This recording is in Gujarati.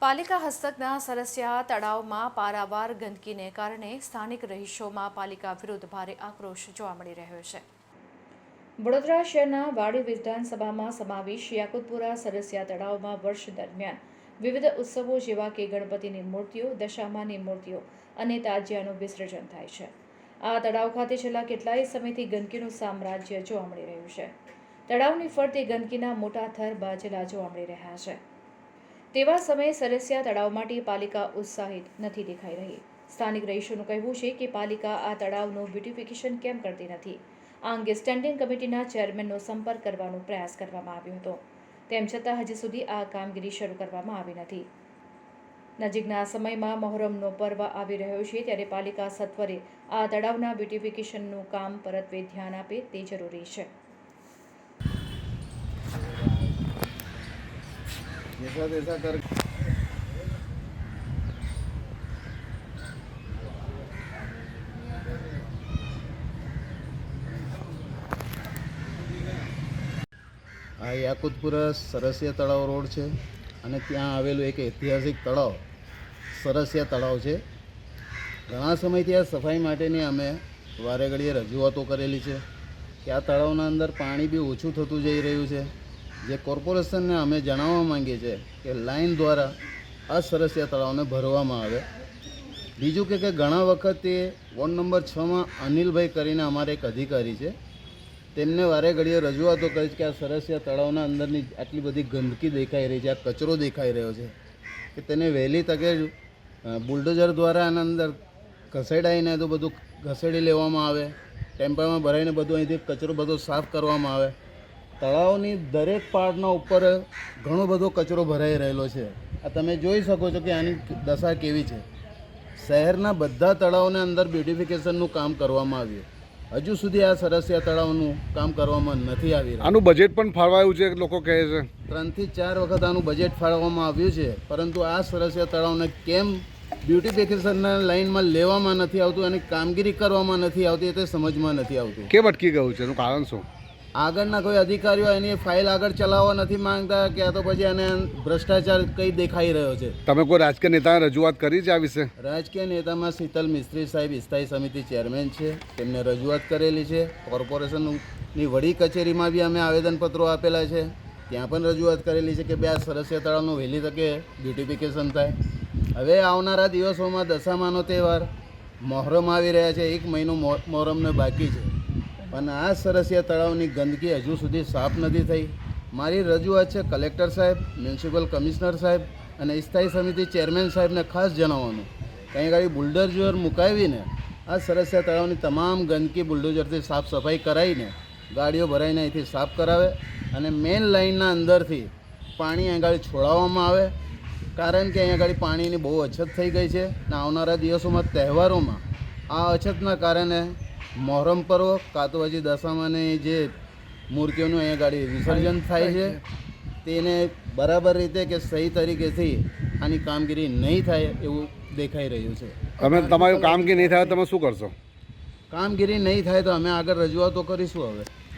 પાલિકા હસ્તકના સરસિયા તળાવમાં પારાવાર ગંદકીને કારણે સ્થાનિક રહીશોમાં પાલિકા વિરુદ્ધ ભારે આક્રોશ જોવા મળી રહ્યો છે. વડોદરા શહેરના વાડી વિધાનસભામાં સમાવેશ યાકુતપુરા સરસિયા તળાવમાં વર્ષ દરમિયાન વિવિધ ઉત્સવો જેવા કે ગણપતિની મૂર્તિઓ, દશામાની મૂર્તિઓ અને તાજિયાનું વિસર્જન થાય છે. આ તળાવ ખાતે છેલ્લા કેટલાય સમયથી ગંદકીનું સામ્રાજ્ય જોવા મળી રહ્યું છે. તળાવની ફરતે ગંદકીના મોટા થર બાજેલા જોવા મળી રહ્યા છે. તેવા સમયે સરસિયા તળાવ માટે પાલિકા ઉત્સાહિત નથી દેખાઈ રહી. સ્થાનિક રહીશોનું કહેવું છે કે પાલિકા આ તળાવનું બ્યુટિફિકેશન કેમ કરતી નથી? આ અંગે સ્ટેન્ડિંગ કમિટીના ચેરમેનનો સંપર્ક કરવાનો પ્રયાસ કરવામાં આવ્યો હતો. તેમ છતાં હજી સુધી આ કામગીરી શરૂ કરવામાં આવી નથી. નજીકના સમયમાં મહોરમનો પર્વ આવી રહ્યો છે ત્યારે પાલિકા સત્વરે આ તળાવના બ્યુટિફિકેશનનું કામ પરત્વે ધ્યાન આપે તે જરૂરી છે. जैसा तैसा कर આ યાકુતપુરા સરસિયા તળાવ રોડ છે અને ત્યાં આવેલું એક ઐતિહાસિક તળાવ સરસિયા તળાવ છે ઘણા સમયથી આ સફાઈ માટેની અમે વારે ઘડીએ રજૂઆતો કરેલી છે કે આ તળાવના અંદર પાણી બી ઓછું થતું જઈ રહ્યું છે જે કોર્પોરેશનને અમે જણાવવા માંગીએ છીએ કે લાઈન દ્વારા આ સરસિયા તળાવને ભરવામાં આવે. બીજું કે કે ઘણા વખતે વોર્ડ નંબર છમાં અનિલભાઈ કરીને અમારે એક અધિકારી છે. તેમને વારે ઘડીએ રજૂઆતો કરી છે કે આ સરસિયા તળાવના અંદરની આટલી બધી ગંદકી દેખાઈ રહી છે, આ કચરો દેખાઈ રહ્યો છે. કે તેને વહેલી તકે બુલડોઝર દ્વારા આના અંદર ઘસેડાઈને તો બધું ઘસેડી લેવામાં આવે ટેમ્પામાં ભરાઈને બધું અહીંથી કચરો બધો સાફ કરવામાં આવે. તળાવની દરેક પાર્ટના ઉપર ઘણો બધો કચરો ભરાઈ રહેલો છે. આ તમે જોઈ શકો છો કે આની દશા કેવી છે. શહેરના બધા તળાવને અંદર બ્યુટિફિકેશનનું કામ કરવામાં આવ્યું. હજુ સુધી આ સરસિયા તળાવનું કામ કરવામાં નથી આવી રહ્યું. આનું બજેટ પણ ફાળવાયું છે લોકો કહે છે. ત્રણથી ચાર વખત આનું બજેટ ફાળવવામાં આવ્યું છે પરંતુ આ સરસિયા તળાવને કેમ બ્યુટિફિકેશનના લાઇનમાં લેવામાં નથી આવતું અને કામગીરી કરવામાં નથી આવતી એ તે સમજમાં નથી આવતું. કેમ અટકી ગયું છે? એનું કારણ શું? આગળના કોઈ અધિકારીઓ એની ફાઇલ આગળ ચલાવવા નથી માંગતા કે આ તો પછી એને ભ્રષ્ટાચાર કઈ દેખાઈ રહ્યો છે. તમે કોઈ રાજકીય નેતા રજૂઆત કરી છે આ વિશે? રાજકીય નેતામાં શીતલ મિસ્ત્રી સાહેબ સ્થાયી સમિતિ ચેરમેન છે. તેમને રજૂઆત કરેલી છે. કોર્પોરેશનની વડી કચેરીમાં બી અમે આવેદનપત્રો આપેલા છે. ત્યાં પણ રજૂઆત કરેલી છે કે બે આ સરસિયા તળાવનું વહેલી તકે બ્યુટિફિકેશન થાય. હવે આવનારા દિવસોમાં દશામાનો તહેવાર મોહરમ આવી રહ્યા છે. એક મહિનો મોહરમને બાકી છે. પણ આ સરસિયા તળાવની ગંદકી હજુ સુધી સાફ નથી થઈ. મારી રજૂઆત છે કલેક્ટર સાહેબ, મ્યુનિસિપલ કમિશનર સાહેબ અને સ્થાયી સમિતિ ચેરમેન સાહેબને ખાસ જણાવવાનું. ત્યાં ગાડી બુલડોઝર મુકાવીને, આ સરસિયા તળાવની તમામ ગંદકી બુલડોઝરથી સાફ સફાઈ કરાવીને ગાડીઓ ભરાઈને અહીંથી સાફ કરાવે અને મેઇન લાઇનના અંદરથી પાણી અહીં ગાડી છોડાવવામાં આવે. કારણ કે અહીંયા આગળ પાણીની બહુ અછત થઈ ગઈ છે અને આવનારા દિવસોમાં, તહેવારોમાં આ અછતના કારણે મોહરમ પર્વ કાં તો હજી દશામાની જે મૂર્તિઓનું અહીંયા ગાડી વિસર્જન થાય છે તેને બરાબર રીતે કે સહી તરીકેથી આની કામગીરી નહીં થાય એવું દેખાઈ રહ્યું છે. તમે તમારું કામગીરી નહીં થાય તો તમે શું કરશો? કામગીરી નહીં થાય તો અમે આગળ રજૂઆતો કરીશું હવે.